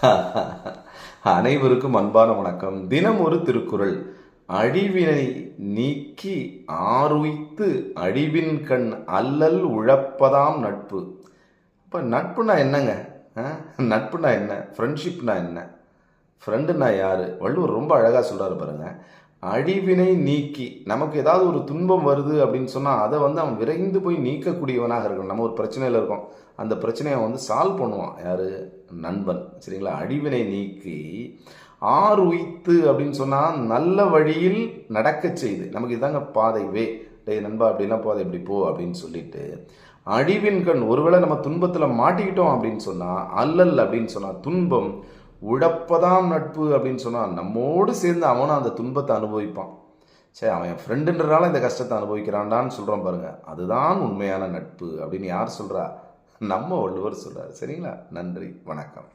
அனைவருக்கும் அன்பான வணக்கம். தினம் ஒரு திருக்குறள். அழிவினை நீக்கி ஆருய்த்து அழிவின் கண் அல்லல் உழப்பதாம் நட்பு. இப்போ நட்புனா என்னங்க? ஆ? நட்புனா என்ன? ஃப்ரெண்ட்ஷிப்னா என்ன? ஃப்ரெண்டுனா யார்? வள்ளுவர் ரொம்ப அழகாக சொல்கிறார் பாருங்க. அழிவினை நீக்கி நமக்கு ஏதாவது ஒரு துன்பம் வருது அப்படின்னு சொன்னால் அதை வந்து அவன் விரைந்து போய் நீக்கக்கூடியவனாக இருக்கணும். நம்ம ஒரு பிரச்சனையில் இருக்கோம். அந்த பிரச்சனையை அவன் வந்து சால்வ் பண்ணுவான். யார்? நண்பன். சரிங்களா? அழிவினை நீக்கி ஆறு உய்த்து அப்படின்னு சொன்னால் நல்ல வழியில் நடக்கச் செய்து. நமக்கு இதாங்க பாதை வே. டேய் நண்பா அப்படிலாம் போதை இப்படி போ அப்படின்னு சொல்லிட்டு அழிவின் கண். ஒருவேளை நம்ம துன்பத்தில் மாட்டிக்கிட்டோம் அப்படின்னு சொன்னால் அல்லல் அப்படின்னு சொன்னால் துன்பம் உழப்பதாம் நட்பு அப்படின்னு சொன்னால் நம்மோடு சேர்ந்து அவனும் அந்த துன்பத்தை அனுபவிப்பான். சரி அவன் என் ஃப்ரெண்டுன்றனால இந்த கஷ்டத்தை அனுபவிக்கிறான்டான்னு சொல்கிறோம் பாருங்கள் அதுதான் உண்மையான நட்பு அப்படின்னு யார் சொல்கிறா நம்ம வள்ளுவர் சொல்கிறார் சரிங்களா? நன்றி வணக்கம்.